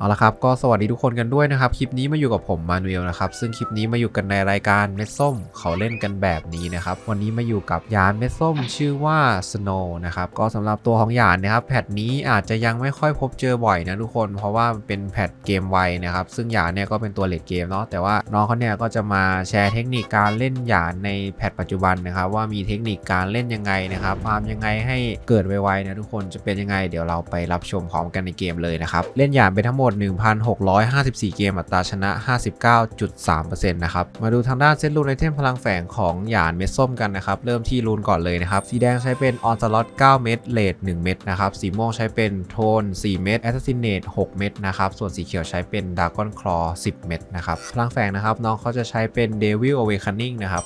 เอาละครับก็สวัสดีทุกคนกันด้วยนะครับคลิปนี้มาอยู่กับผมมานูเอลนะครับซึ่งคลิปนี้มาอยู่กันในรายการเม็ดส้มเขาเล่นกันแบบนี้นะครับวันนี้มาอยู่กับยานเม็ดส้มชื่อว่า Snow นะครับก็สำหรับตัวของยานนะครับแพทนี้อาจจะยังไม่ค่อยพบเจอบ่อยนะทุกคนเพราะว่าเป็นแพทเกมไวนะครับซึ่งยานเนี่ยก็เป็นตัวเลดเกมเนาะแต่ว่าน้องเขาเนี่ยก็จะมาแชร์เทคนิคการเล่นยานในแพทปัจจุบันนะครับว่ามีเทคนิคการเล่นยังไงนะครับฟาร์มยังไงให้เกิดไวๆนะทุกคนจะเป็นยังไงเดี๋ยวเราไปรับชมพร้อมกันในเกมเลยนะครับเล่นยานไปทั้งหมด1,654 เกมอัตราชนะ 59.3%นะครับ มาดูทางด้านเซตรูนไอเทมพลังแฝงของหยานเม็ดส้มกันนะครับ เริ่มที่รูนก่อนเลยนะครับ สีแดงใช้เป็นออนสล็อต9เม็ดเลด1เม็ดนะครับ สีม่วงใช้เป็นโทน 4 เม็ดแอสซินเนต6เม็ดนะครับ ส่วนสีเขียวใช้เป็นดากอนคลอ 10 เม็ดนะครับ พลังแฝงนะครับน้องเขาจะใช้เป็นเดวิลอเวคันนิ่งนะครับ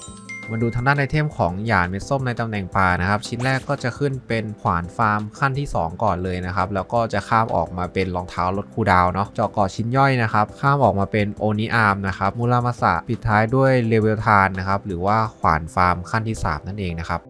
มาดูทางด้านไอเทมของหยานเม็ดส้มในตำแหน่งปลานะครับ ชิ้นแรกก็จะขึ้นเป็นขวานฟาร์มขั้นที่ 2 ก่อนเลยนะครับ แล้วก็จะข้ามออกมาเป็นรองเท้าลดคูดาวเนาะเจาะเกาะชิ้นย่อยนะครับ ข้ามออกมาเป็นโอนิอาร์มนะครับมูรามาสะปิดท้ายด้วยเลเวลทานนะครับหรือว่าขวานฟาร์มขั้นที่ 3 นั่นเองนะครับ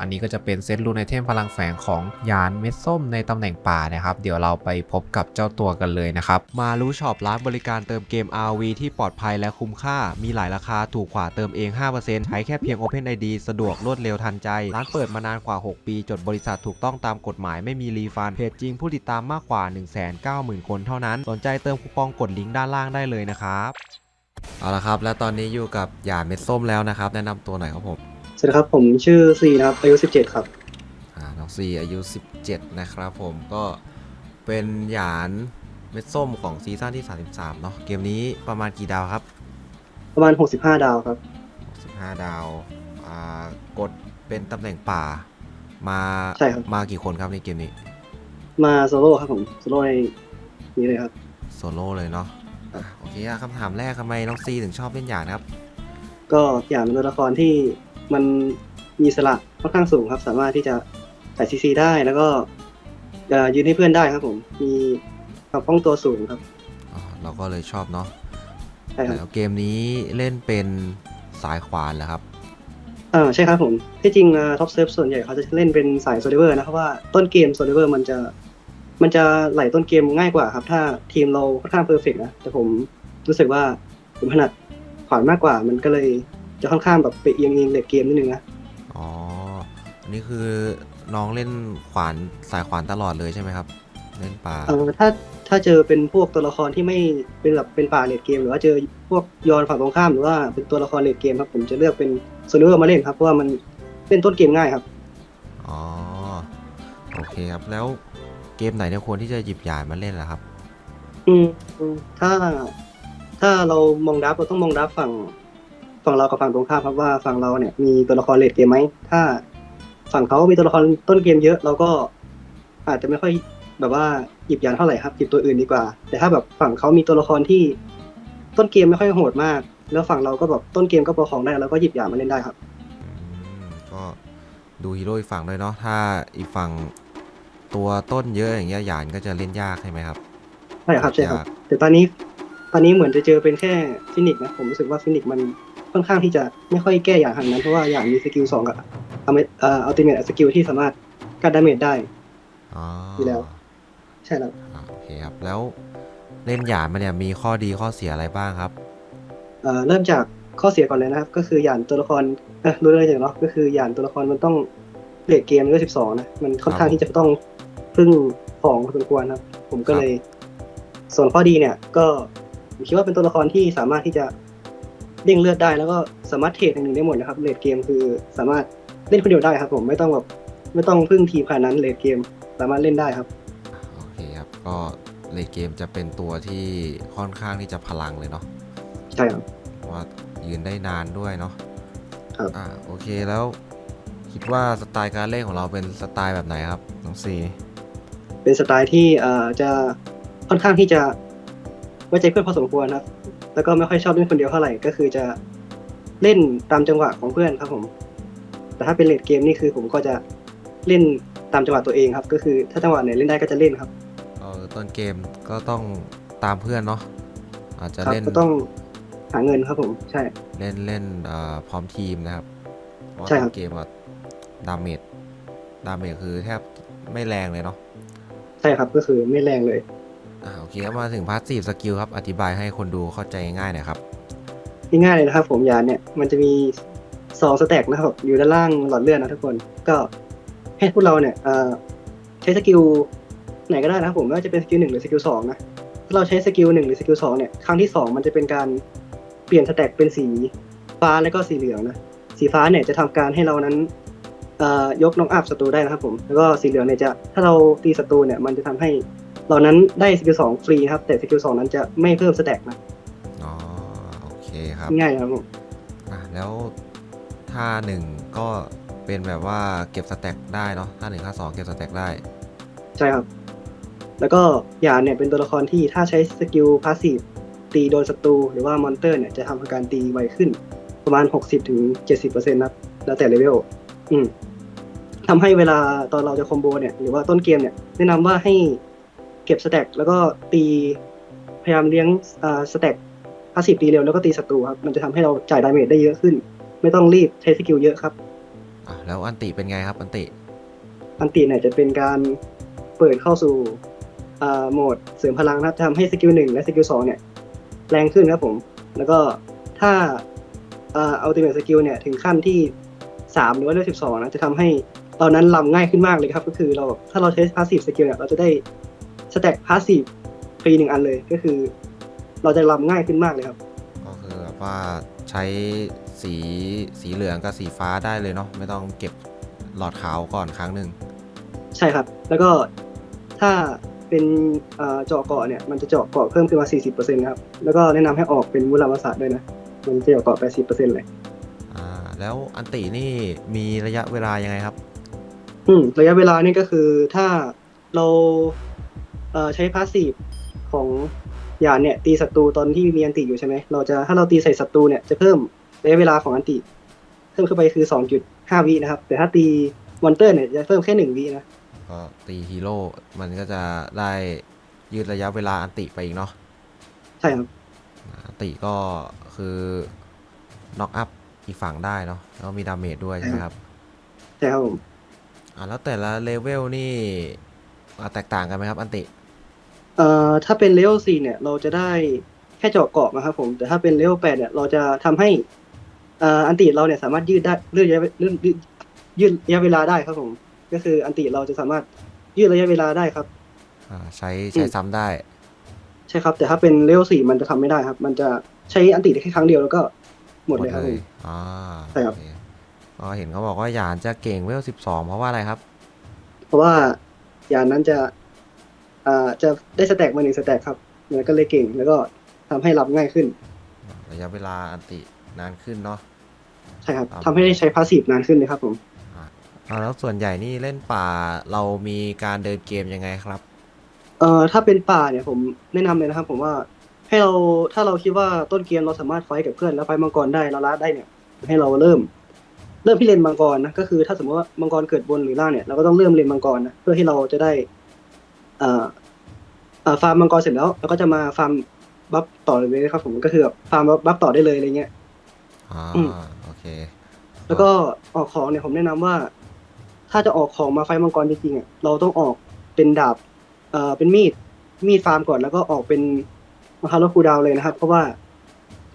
อันนี้ก็จะเป็นเซตรูนไอเทมพลังแฝงของยานเม็ดส้มในตำแหน่งป่านะครับ เดี๋ยวเราไปพบกับเจ้าตัวกันเลยนะครับ มารู้ช็อปร้านบริการเติมเกม RV ที่ปลอดภัยและคุ้มค่า มีหลายราคาถูกกว่าเติมเอง 5%ใช้แค่เพียง Open ID สะดวกรวดเร็วทันใจ ร้านเปิดมานานกว่า 6 ปี จดบริษัทถูกต้องตามกฎหมายไม่มีรีฟันเพจจริงผู้ติดตามมากกว่า 190,000 คนเท่านั้น สนใจเติมคูปองกดลิงก์ด้านล่างได้เลยนะครับเอาละครับ และตอนนี้อยู่กับหยานเม็ดส้มแล้วนะครับ แนะนำตัวหน่อยครับผม สวัสดีครับ ผมชื่อซีนะครับ อายุ 17 ครับ อ่าน้องซีอายุ 17 นะครับผมก็เป็นหยานเม็ดส้มของซีซั่นที่ 33 เนาะเกมนี้ประมาณกี่ดาวครับ ประมาณ 65 ดาวครับ 15 ดาวอ่ากดเป็นตำแหน่งป่า มาใช่ครับ มากี่คนครับในเกมนี้มาโซโล่ครับผมโซโล่ในนี้เลยครับ โซโล่เลยเนาะอะโอเคอะคำถามแรกทำไมน้องซีถึงชอบเล่นหยานครับ ก็อย่างเป็นตัวละครที่ มันมีอิสระค่อนข้างสูงครับ สามารถที่จะใส่ซีซีได้แล้วก็เอ่อยืนให้เพื่อนได้ครับ ผมมีความคล่องตัวสูงครับอ๋อเราก็เลยชอบเนาะใช่ครับแล้วเกมนี้เล่นเป็นสายขวานเหรอครับอ่าใช่ครับผมที่จริงท็อปเซิร์ฟส่วนใหญ่เขาจะเล่นเป็นสายโซลิเวอร์นะเพราะว่าต้นเกมโซลิเวอร์มันจะ มันจะไหลต้นเกมง่ายกว่าครับ ถ้าทีมเราค่อนข้างเพอร์เฟกนะแต่ผมรู้สึกว่าผมถนัดขวานมากกว่ามันก็เลย จะค่อนข้างแบบไปเอียงเอียงเลดเกมนิดนึงนะอ๋ออันนี้คือน้องเล่นขวานสายขวานตลอดเลยใช่ไหมครับ เล่นป่า เออถ้าถ้าเจอเป็นพวกตัวละครที่ไม่เป็นแบบเป็นป่าเลดเกม หรือว่าเจอพวกยอนฝั่งตรงข้ามหรือว่าเป็นตัวละครเลดเกมครับผมจะเลือกเป็นโซลิเวอร์มาเล่นครับเพราะว่ามันเล่นต้นเกมง่ายครับ อ๋อ โอเคครับ แล้วเกมไหนเนี่ยควรที่จะหยิบหยาดมาเล่นล่ะครับอืมอืมถ้าถ้าเรามองดับเราต้องมองดับฝั่ง ฝั่งเรากับฝั่งตรงข้ามครับว่าฝั่งเราเนี่ยมีตัวละครเลดเกมไหมถ้า ฝั่งเขามีตัวละครต้นเกมเยอะเราก็อาจจะไม่ค่อยแบบว่าหยิบยานเท่าไหร่ครับหยิบตัวอื่นดีกว่า แต่ถ้าแบบฝั่งเขามีตัวละครที่ต้นเกมไม่ค่อยโหดมาก แล้วฝั่งเราก็แบบต้นเกมก็ประคองได้แล้วก็หยิบยานมาเล่นได้ครับอืมก็ดูฮีโร่อีกฝั่งด้วยเนาะถ้าอีกฝั่งตัวต้นเยอะอย่างเงี้ยหยานก็จะเล่นยากใช่ไหมครับใช่ครับใช่ครับยากแต่ตอนนี้ตอนนี้เหมือนจะเจอเป็นแค่ฟินิกส์นะผมรู้สึกว่าฟินิกส์มัน ค่อนข้างที่จะไม่ค่อยแก้อย่างทางนั้นเพราะว่าอย่างมีสกิลสองกับอัลเอ่ออัลติเมทสกิลที่สามารถกันดาเมจได้อ๋ออยู่แล้ว ใช่แล้วอะโอเคครับ แล้วเล่นหยาดมาเนี่ยมีข้อดีข้อเสียอะไรบ้างครับ เอ่อเริ่มจากข้อเสียก่อนเลยนะครับ ก็คืออย่างตัวละครเอ่อรู้เลยอย่างเนาะก็คืออย่างตัวละครมันต้องเลทเกมด้วยสิบสองนะมันค่อนข้างที่จะต้องพึ่งของพอสมควรครับ ผมก็เลย ส่วนข้อดีเนี่ย ก็ผมคิดว่าเป็นตัวละครที่สามารถที่จะ เด้งเลือดได้แล้วก็สามารถเทรดหนึ่งๆได้หมดนะครับเลดเกมคือสามารถเล่นคนเดียวได้ครับ ผมไม่ต้องแบบไม่ต้องพึ่งทีมขนาดนั้นเลดเกมสามารถเล่นได้ครับโอเคครับก็เลดเกมจะเป็นตัวที่ค่อนข้างที่จะพลังเลยเนาะใช่ครับเพราะว่ายืนได้นานด้วยเนาะครับอ่าโอเคแล้วคิดว่าสไตล์การเล่นของเราเป็นสไตล์แบบไหนครับน้องซีเป็นสไตล์ที่เอ่อจะค่อนข้างที่จะไว้ใจเพื่อนพอสมควรครับ แล้วก็ไม่ค่อยชอบเล่นคนเดียวเท่าไหร่ก็คือจะเล่นตามจังหวะของเพื่อนครับผม แต่ถ้าเป็นเลดเกมนี่คือผมก็จะเล่นตามจังหวะตัวเองครับ ก็คือถ้าจังหวะไหนเล่นได้ก็จะเล่นครับเออต้นเกมก็ต้องตามเพื่อนเนาะอาจจะครับเล่นก็ต้องหาเงินครับผมใช่ เล่นเล่นเอ่อพร้อมทีมนะครับเพราะว่าใช่ครับต้นเกมอะดาเมจดาเมจคือแทบไม่แรงเลยเนาะใช่ครับก็คือไม่แรงเลย อ่าโอเคครับมาถึงพาสซีฟสกิลครับ อธิบายให้คนดูเข้าใจง่ายหน่อยครับ ง่ายๆเลยนะครับ ผมยานเนี่ยมันจะมีสองสแต็กนะครับอยู่ด้านล่างหลอดเลือดนะทุกคนก็ให้พวกเราเนี่ยใช้สกิลไหนก็ได้นะครับผมไม่ว่าจะเป็นสกิลหนึ่งหรือสกิลสองนะถ้าเราใช้สกิลหนึ่งหรือสกิลสองเนี่ยครั้งที่สองมันจะเป็นการเปลี่ยนสแต็กเป็นสีฟ้าแล้วก็สีเหลืองนะสีฟ้าเนี่ยจะทำการให้เรานั้นยกน้องอัพศัตรูได้นะครับผม แล้วก็สีเหลืองเนี่ยจะถ้าเราตีศัตรูเนี่ยมันจะทำให้ เรานั้นได้สกิลสองฟรีนะครับ แต่สกิลสองนั้นจะไม่เพิ่มสแต็กนะอ๋อโอเคครับง่ายนะครับผมอะแล้วท่าหนึ่งก็เป็นแบบว่าเก็บสแต็กได้เนาะท่าหนึ่งท่าสองเก็บสแต็กได้ ใช่ครับ แล้วก็หยานเนี่ยเป็นตัวละครที่ถ้าใช้สกิลพาสซีฟตีโดนศัตรูหรือว่ามอนเตอร์เนี่ยจะทำการตีไวขึ้น ประมาณ 60-70%ถึง70%นะครับแล้วแต่เลเวลอืมทำให้เวลาตอนเราจะคอมโบเนี่ยหรือว่าต้นเกมเนี่ยแนะนำว่าให้ เก็บสแต็กแล้วก็ตีพยายามเลี้ยงอ่าสแต็กพาสซีฟตีเร็วแล้วก็ตีศัตรูครับมันจะทำให้เราจ่ายดาเมจได้เยอะขึ้น ไม่ต้องรีบใช้สกิลเยอะครับอะแล้วอันติเป็นไงครับอันติอันติเนี่ยจะเป็นการเปิดเข้าสู่อ่าโหมดเสริมพลังนะครับจะทำให้สกิลหนึ่งและสกิลสองเนี่ยแรงขึ้นครับผม แล้วก็ถ้าอ่าอัลติเมทสกิลเนี่ยถึงขั้นที่สามหรือว่าเลเวลสิบสองนะจะทำให้ตอนนั้นลำง่ายขึ้นมากเลยครับ ก็คือเราถ้าเราใช้พาสซีฟสกิลเนี่ยเราจะได้ สแต็กพาสซีฟฟรีหนึ่งอันเลยก็คือ เราจะลำง่ายขึ้นมากเลยครับ ก็คือแบบว่าใช้สีสีเหลืองกับสีฟ้าได้เลยเนาะไม่ต้องเก็บหลอดขาวก่อนครั้งหนึ่งใช่ครับ แล้วก็ถ้าเป็นอ่าเจาะเกาะเนี่ยมันจะเจาะเกาะเพิ่มขึ้นมา 40%ครับ แล้วก็แนะนำให้ออกเป็นมุลามศาสตร์ด้วยนะ มันจะเจาะเกาะ80%เลยอ่าแล้วอันตินี่มีระยะเวลายังไงครับ อืมระยะเวลานี่ก็คือถ้าเราเอ่อ ใช้พาสซีฟของยานเนี่ยตีศัตรูตอนที่มีอันติอยู่ใช่ไหมเราจะถ้าเราตีใส่ศัตรูเนี่ยจะเพิ่มระยะเวลาของอันติ เพิ่มขึ้นไปคือ2.5วินะครับ แต่ถ้าตีมอนเตอร์เนี่ยจะเพิ่มแค่1วินะก็ตีฮีโร่มันก็จะได้ยืดระยะเวลาอันติไปอีกเนาะใช่ครับอันติก็คือน็อกอัพอีกฝั่งได้เนาะแล้วก็มีดาเมจด้วยใช่ไหมครับใช่ครับผมอ่าแล้วแต่ละเลเวลนี่อ่าแตกต่างกันไหมครับ อันติ เอ่อถ้าเป็นเลเวล4เนี่ย เราจะได้แค่เจาะเกาะนะครับผม แต่ถ้าเป็นเลเวล8เนี่ยเราจะทำให้เอ่ออันติเราเนี่ยสามารถยืดได้ยืดระยะยืดยืดยืดระยะเวลาได้ครับผม ก็คืออันติเราจะสามารถยืดระยะเวลาได้ครับ อ่าใช้ใช้ซ้ำได้ ใช่ครับ แต่ถ้าเป็นเลเวล4มันจะทำไม่ได้ครับ มันจะใช้อันติได้แค่ครั้งเดียวแล้วก็หมดเลยครับผม อ่าใช่ครับ โอเก็เห็นเขาบอกว่าหยานจะเก่งเวลสิบสองเพราะว่าอะไรครับ เพราะว่าอย่างนั้นจะ อ่าจะได้สแต็กมาหนึ่งสแต็กครับมันก็เลยเก่งแล้วก็ทำให้รับง่ายขึ้น ระยะเวลาอันตินานขึ้นเนาะ ใช่ครับครับ ทำให้ได้ใช้พาสซีฟนานขึ้นเลยครับผม อ่าแล้วส่วนใหญ่นี่เล่นป่าเรามีการเดินเกมยังไงครับ เอ่อถ้าเป็นป่าเนี่ยผมแนะนำเลยนะครับ ผมว่าให้เราถ้าเราคิดว่าต้นเกมเราสามารถไฟท์กับเพื่อนแล้วไฟท์มังกรได้แล้วลัดได้เนี่ย ให้เราเริ่ม เริ่มที่เลนมังกรนะก็คือถ้าสมมติว่ามังกรเกิดบนหรือล่างเนี่ยเราก็ต้องเริ่มเลนมังกรนะเพื่อที่เราจะได้ เอ่อเอ่อฟาร์มมังกรเสร็จแล้วเราก็จะมาฟาร์มบัฟต่อเลยนะครับผมก็คือแบบฟาร์มบัฟต่อได้เลยอะไรเงี้ย อ่าอืม โอเคแล้วก็ออกของเนี่ยผมแนะนำว่า ถ้าจะออกของมาไฟต์มังกรจริงๆอะเราต้องออกเป็นดาบเอ่อเป็นมีดมีดฟาร์มก่อนแล้วก็ออกเป็นมาคาร์ลคูลดาวน์เลยนะครับ เพราะว่า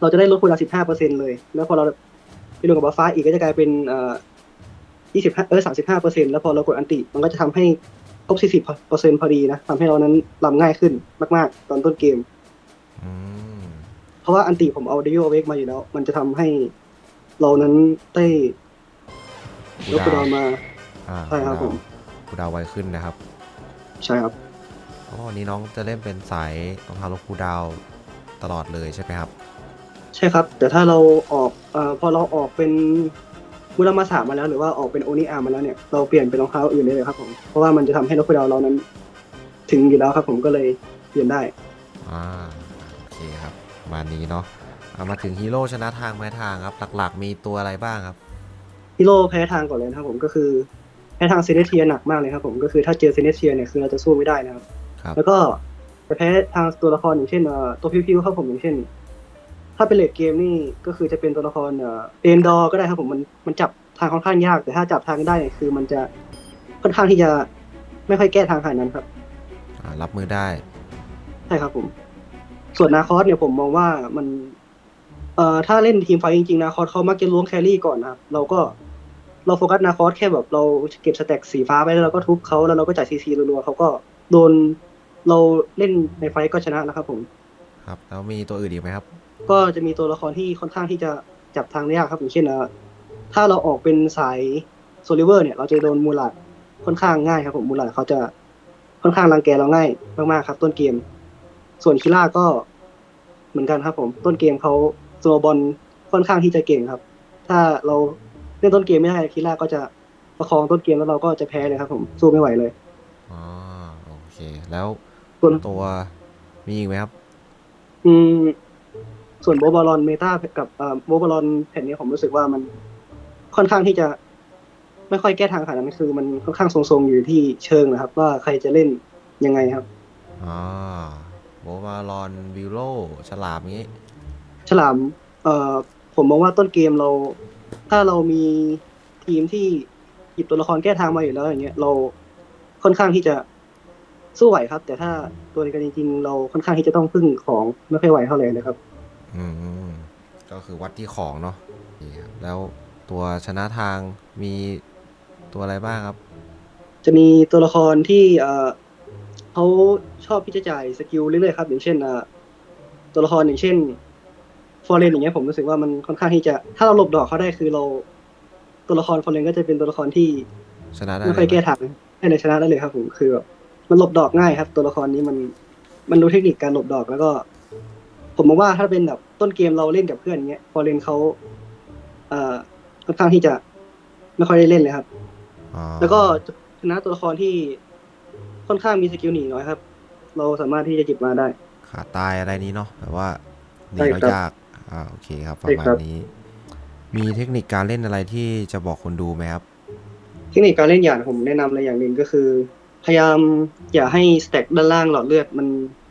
เราจะได้ลดคูลดาวน์สิบห้าเปอร์เซ็นเลย แล้วพอเราไปรวมกับบัฟฟ้าอีกก็จะกลายเป็นเอ่อยี่สิบห้าเออสามสิบห้าเปอร์เซ็นแล้วพอเรากดอันติมันก็จะทำให้ ครบสี่สิบเปอร์เซ็นพอดีนะทำให้เรานั้นลำง่ายขึ้นมาก ๆ ตอนต้นเกม อืม เพราะว่าอันติผมเอาเดโยเวกมาอยู่แล้ว มันจะทำให้เรานั้นได้ลดคูลดาวน์มา อ่าใช่ครับผมคูดาวไวขึ้นนะครับใช่ครับ เพราะวันนี้น้องจะเล่นเป็นสายรองเท้าลูกคูดาวตลอดเลยใช่ไหมครับ ใช่ครับ แต่ถ้าเราออกเอ่อพอเราออกเป็น มุรามาสามาแล้วหรือว่าออกเป็นโอนิอามาแล้วเนี่ยเราเปลี่ยนเป็นรองเท้าอื่นได้เลยครับผมเพราะว่ามันจะทำให้นกคูดาวเรานั้น ถึงอยู่แล้วครับผมก็เลยเปลี่ยนได้อ่าโอเคครับประมาณนี้เนาะอ่ามาถึงฮีโร่ชนะทางแพ้ทางครับ หลักๆ มีตัวอะไรบ้างครับฮิโร่แพ้ทางก่อนเลยนะครับผมก็คือแพ้ทางเซเนเทียหนักมากเลยครับผมก็คือถ้าเจอเซเนเทียเนี่ยคือเราจะสู้ไม่ได้นะครับครับแล้วก็จะแพ้ทางตัวละครอย่างเช่นเอ่อตัวพิวๆครับผมอย่างเช่น ถ้าเป็นเลดเกมนี่ก็คือจะเป็นตัวละครเอ่อเอนดอร์ก็ได้ครับผมมันมันจับทางค่อนข้างยาก แต่ถ้าจับทางได้เนี่ยคือมันจะค่อนข้างที่จะไม่ค่อยแก้ทางขนาดนั้นครับอ่ารับมือได้ใช่ครับผม ส่วนนาคอสเนี่ยผมมองว่ามันเอ่อถ้าเล่นทีมไฟท์จริงๆนาคอสเขามักจะล้วงแครี่ก่อนนะครับ เราก็เราโฟกัสนาคอสแค่แบบเราเก็บสแต็กสีฟ้าไปแล้วเราก็ทุบเขาแล้วเราก็จ่ายซีซีรัวๆเขาก็โดนเราเล่นในไฟท์ก็ชนะแล้วครับผม ครับแล้วมีตัวอื่นอีกไหมครับ ก็จะมีตัวละครที่ค่อนข้างที่จะจับทางได้ยากครับอย่างเช่นเอ่อถ้าเราออกเป็นสายโซลิเวอร์เนี่ยเราจะโดนมูลาดค่อนข้างง่ายครับผมมูลาดเขาจะค่อนข้างรังแกเราง่ายมากๆครับ ต้นเกม ส่วนคิล่าก็เหมือนกันครับ ผม ต้นเกมเขาสโนบอลค่อนข้างที่จะเก่งครับ ถ้าเราเล่นต้นเกมไม่ได้คิล่าก็จะประคองต้นเกมแล้วเราก็จะแพ้เลยครับ ผมสู้ไม่ไหวเลยอ๋อโอเค แล้วส่วนตัวมีอีกไหมครับ อืม ส่วนโบบอลอนเมตากับโบบอลอนแผ่นนี้ผมรู้สึกว่ามันค่อนข้างที่จะไม่ค่อยแก้ทางขนาดนั้นคือ มันค่อนข้างทรงๆอยู่ที่เชิงนะครับ ว่าใครจะเล่นยังไงครับอ๋อโบบาลอนวิโลฉลามงี้ ฉลามเอ่อผมมองว่าต้นเกมเรา ถ้าเรามีทีมที่หยิบตัวละครแก้ทางมาอยู่แล้วอย่างเงี้ยเราค่อนข้างที่จะสู้ไหวครับ แต่ถ้าตัวกันจริงๆเราค่อนข้างที่จะต้องพึ่งของไม่ค่อยไหวเท่าไหร่นะครับ อืมก็คือวัดที่ของเนาะนี่ครับแล้วตัวชนะทางมีตัวอะไรบ้างครับ จะมีตัวละครที่เอ่อเขาชอบที่จะจ่ายสกิลเรื่อยๆครับ อย่างเช่นเอ่อตัวละครอย่างเช่นฟอร์เรนอย่างเงี้ยผมรู้สึกว่ามันค่อนข้างที่จะถ้าเราหลบดอกเขาได้คือเรา ตัวละครฟอร์เรนก็จะเป็นตัวละครที่ชนะได้ไม่เลค่อยยแก้ไหมทางให้ในชนะได้เลยครับ ผมคือแบบมันหลบดอกง่ายครับ ตัวละครนี้มันมันรู้เทคนิคการหลบดอกแล้วก็ ผมมองว่าถ้าเป็นแบบ ต้นเกมเราเล่นกับเพื่อนเงี้ยฟอร์เรนเขาเอ่อค่อนข้างที่จะไม่ค่อยได้เล่นเลยครับ อ๋อแล้วก็ชนะตัวละครที่ค่อนข้างมีสกิลหนีน้อยครับ เราสามารถที่จะหยิบมาได้ ขาตายอะไรนี้เนาะแบบว่าหนีใช่แล้วครับยากอ่าโอเคครับปใช่ระมาครัณบนี้ มีเทคนิคการเล่นอะไรที่จะบอกคนดูไหมครับ เทคนิคการเล่นอย่างผมแนะนำเลยอย่างหนึ่งก็คือ พยายามอย่าให้สแต็กด้านล่างหลอดเลือดมัน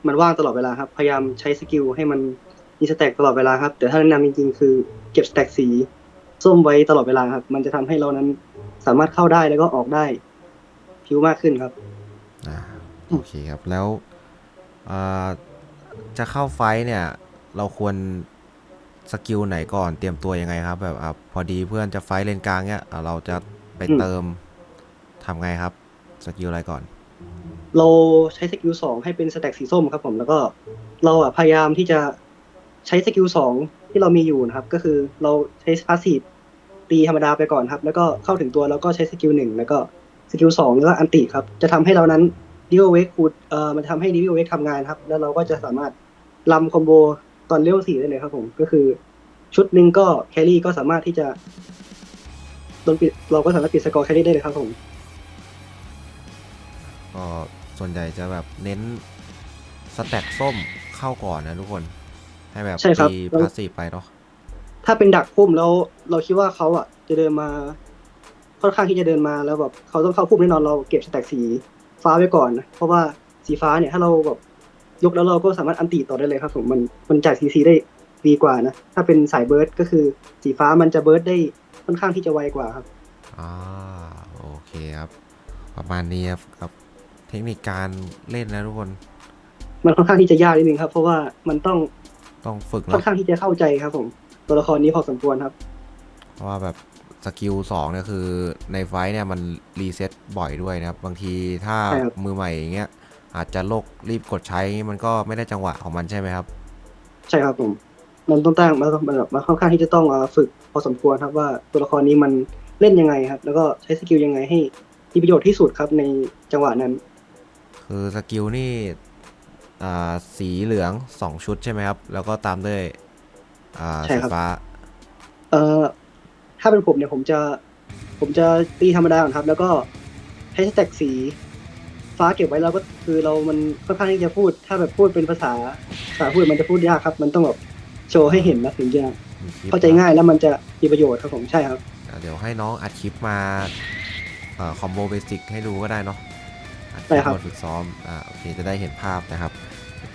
มันว่างตลอดเวลาครับ พยายามใช้สกิลให้มัน มีสแต็กตลอดเวลาครับ แต่ถ้าแนะนำจริงๆ คือเก็บสแต็กสีส้มไว้ตลอดเวลาครับ มันจะทำให้เรานั้นสามารถเข้าได้แล้วก็ออกได้ผิวมากขึ้นครับ อ่าโอเคครับแล้วอ่าจะเข้าไฟท์เนี่ย เราควรสกิลไหนก่อนเตรียมตัวยังไงครับ แบบอะพอดีเพื่อนจะไฟท์เลนกลางเนี่ยอะเราจะไปอืมเติมทำไงครับสกิลอะไรก่อน เราใช้สกิลสองให้เป็นสแต็กสีส้มครับผมแล้วก็เราอะพยายามที่จะ ใช้สกิลสองที่เรามีอยู่นะครับ ก็คือเราใช้พาสซีฟตีธรรมดาไปก่อนครับ แล้วก็เข้าถึงตัวแล้วก็ใช้สกิลหนึ่งแล้วก็สกิลสองแล้วก็อันติครับ จะทำให้เรานั้นดิวเวกคูดเอ่อมันจะทำให้ดิวเวกทำงานครับ แล้วเราก็จะสามารถลำคอมโบตอนเลเวลสี่ได้เลยครับผม ก็คือชุดหนึ่งก็แครี่ก็สามารถที่จะโดนปิดเราก็สามารถปิดสกอร์แครี่ได้เลยครับผมก็ส่วนใหญ่จะแบบเน้นสแต็กส้มเข้าก่อนนะทุกคน ให้แบบใช่ครับ ตีแล้วพาสซีฟไปเนาะถ้าเป็นดักพุ่มแล้วเราคิดว่าเขาอะจะเดินมา ค่อนข้างที่จะเดินมาแล้วแบบเขาต้องเข้าพุ่มแน่นอนเราเก็บสแต็กสีฟ้าไว้ก่อนนะเพราะว่าสีฟ้าเนี่ยถ้าเราแบบยกแล้วเราก็สามารถอันตีต่อได้เลยครับผมมันมันจ่ายซีซีได้ดีกว่านะถ้าเป็นสายเบิร์ดก็คือสีฟ้ามันจะเบิร์ดได้ค่อนข้างที่จะไวกว่าครับ อ่าโอเคครับ ประมาณนี้ครับกับ เทคนิคการเล่นนะทุกคน มันค่อนข้างที่จะยากนิดนึงครับ เพราะว่ามันต้อง ต้องฝึกค่อนนะข้างที่จะเข้าใจครับ ผม ตัวละครนี้พอสมควรครับ เพราะว่าแบบสกิลสองเนี่ยคือในไฟท์เนี่ยมันรีเซ็ตบ่อยด้วยนะครับ บางทีถ้าใช่ครับ มือใหม่อย่างเงี้ยอาจจะโลกรีบกดใช้มันก็ไม่ได้จังหวะของมันใช่ไหมครับ ใช่ครับผม มันต้องตั้งมันมันแบบมันค่อนข้างที่จะต้องเอ่อฝึกพอสมควรครับว่าตัวละครนี้มันเล่นยังไงครับ แล้วก็ใช้สกิลยังไงให้มีประโยชน์ที่สุดครับในจังหวะนั้น คือสกิลนี่อ่า สีเหลืองสองชุดใช่ไหมครับ แล้วก็ตามด้วยอ่าใช่สีครับฟ้า เอ่อถ้าเป็นผมเนี่ยผมจะ ผมจะตีธรรมดาก่อนครับ แล้วก็ใช้สแต็กสีฟ้าเก็บไว้แล้วก็คือเรามันค่อนข้างที่จะพูด ถ้าแบบพูดเป็นภาษาภาษาพูดมันจะพูดยากครับ มันต้องแบบโชว์ให้เห็นนะถึงจะมีคลิปเข้าใจง่ายแล้วมันจะมีประโยชน์ครับผมใช่ครับอะเดี๋ยวให้น้องอัดคลิปมาคอมโบเบสิกให้ดูก็ได้เนาะ อัดคได้ลิปครับมาฝึกซ้อมอ่าโอเคจะได้เห็นภาพนะครับ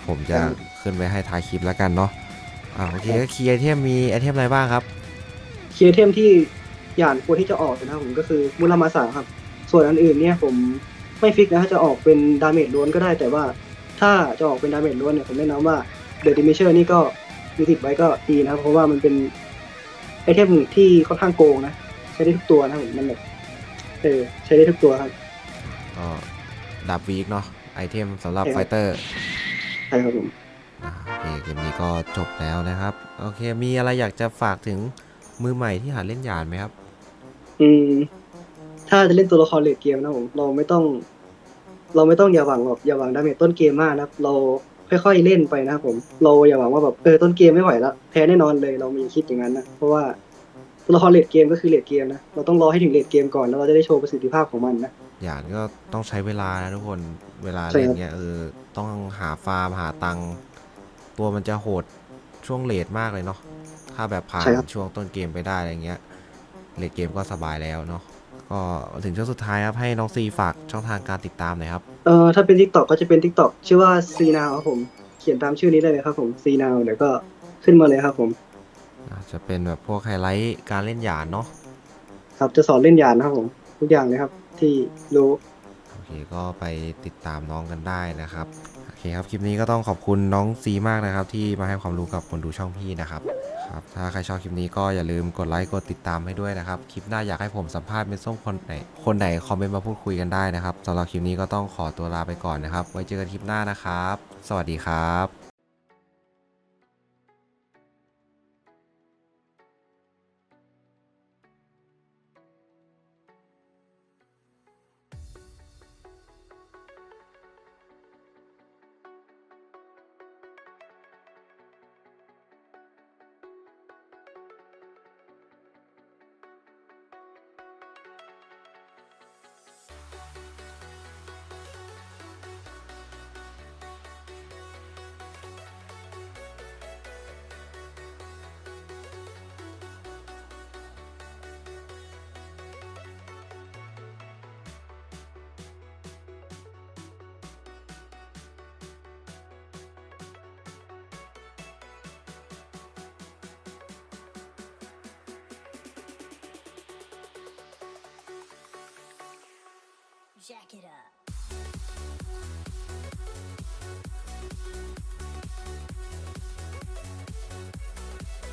ผมจะครับขึ้นไว้ให้ท้ายคลิปแล้วกันเนาะอ่าโอเคก็คีย์ไอเทมมีไอเทมอะไรบ้างครับ เคียร์เทมที่หยานควรที่จะออกนะครับผมก็คือมุรามาสาครับ ส่วนอันอื่นเนี่ยผมไม่ฟิกนะถ้าจะออกเป็นดาเมจล้วนก็ได้ แต่ว่าถ้าจะออกเป็นดาเมจล้วนเนี่ยผมแนะนำว่าเดอะดิมิเชอร์นี่ก็มีติดไว้ก็ดีนะครับ เพราะว่ามันเป็นไอเทมที่ค่อนข้างโกงนะ ใช้ได้ทุกตัวนะครับผมมันแบบเออใช้ได้ทุกตัวครับ ก็ ดับวีคเนาะไอเทมสำหรับใช่ไฟครับเตอร์ใช่ครับผมอ่าโอเคเกมนี้ก็จบแล้วนะครับ โอเค มีอะไรอยากจะฝากถึงมือใหม่ที่หัดเล่นหยานไหมครับ อืม ถ้าจะเล่นตัวละครเลดเกมนะผมเราไม่ต้อง เราไม่ต้องอย่าหวังแบบอย่าหวังดาเมจต้นเกมมากนะครับ เราค่อยๆเล่นไปนะครับผม เราอย่าหวังว่าแบบเออต้นเกมไม่ไหวแล้วแพ้แน่นอนเลยเรามีคิดอย่างนั้นนะเพราะว่าตัวละครเลดเกมก็คือเลดเกมนะเราต้องรอให้ถึงเลดเกมก่อนแล้วเราจะได้โชว์ประสิทธิภาพของมันนะ หยานก็ต้องใช้เวลานะทุกคนเวลาใช่เล่นครับเงี้ยเออต้องหาฟาร์มหาตังค์ตัวมันจะโหดช่วงเลทมากเลยเนาะถ้าแบบผ่านใช่ครับช่วงต้นเกมไปได้อะไรเงี้ยเลทเกมก็สบายแล้วเนาะก็ถึงช่วงสุดท้ายครับให้น้องซีฝากช่องทางการติดตามหน่อยครับเอ่อถ้าเป็น t ิ k t o k ก็จะเป็น t ิ k t o k ชื่อว่า C Now ครับผมเขียนตามชื่อนี้ได้เลยครับผม C Now เดี๋ยวก็ขึ้นมาเลยครับผมอาจจะเป็นแบบพวกไฮไลท์การเล่นหยานเนาะครับจะสอนเล่นยานนะครับผมทุกอย่างเลยครับ ที่รู้โอเคก็ไปติดตามน้องกันได้นะครับโอเคครับคลิปนี้ก็ต้องขอบคุณน้องซีมากนะครับ ที่มาให้ความรู้กับคนดูช่องพี่นะครับครับถ้าใครชอบคลิปนี้ก็อย่าลืมกดไลค์กดติดตามให้ด้วยนะครับคลิปหน้าอยากให้ผมสัมภาษณ์เป็นส้มคนไหนคนไหนคอมเมนต์มาพูดคุยกันได้นะครับสำหรับคลิปนี้ก็ต้องขอตัวลาไปก่อนนะครับ ไว้เจอกันคลิปหน้านะครับ สวัสดีครับ Jack it up.